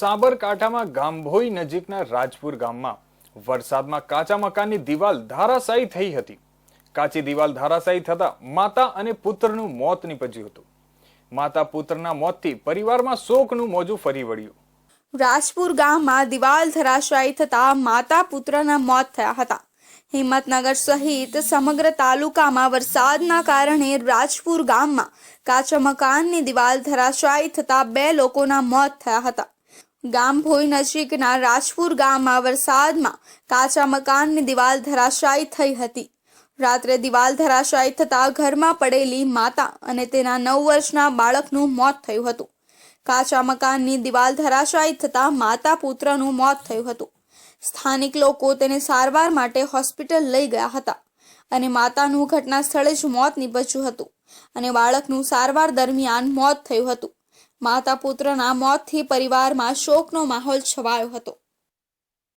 સાબરકાંઠામાં ગામભોઈ નજીકના રાજપુર ગામમાં વરસાદમાં કાચા મકાનની દિવાલ ધારાશાયી થઈ હતી. કાચી દિવાલ ધારાશાયી થતા માતા અને પુત્રનું મોત નીપજ્યું હતું. માતા પુત્રના મોતથી પરિવારમાં શોકનું મોજું ફરી વળ્યું. રાજપુર ગામમાં દિવાલ ધરાશાયી થતા માતા પુત્રના મોત થયા હતા. હિંમતનગર સહિત સમગ્ર તાલુકામાં વરસાદના કારણે રાજપુર ગામમાં કાચા મકાનની દિવાલ ધરાશાયી થતા બે લોકોના મોત થયા હતા. ગામ ભોઈ નજીકના રાજપુર ગામમાં વરસાદમાં કાચા મકાનની દિવાલ ધરાશાયી થઈ હતી. રાત્રે દિવાલ ધરાશાયી થતાં ઘરમાં પડેલી માતા અને તેના નવ વર્ષના બાળકનું મોત થયું હતું. કાચા મકાનની દિવાલ ધરાશાયી થતાં માતા પુત્રનું મોત થયું હતું. સ્થાનિક લોકો તેને સારવાર માટે હોસ્પિટલ લઈ ગયા હતા અને માતાનું ઘટના સ્થળે જ મોત નીપજ્યું હતું અને બાળકનું સારવાર દરમિયાન મોત થયું હતું. માતા પુત્રના મોતથી પરિવારમાં શોકનો માહોલ છવાયો હતો.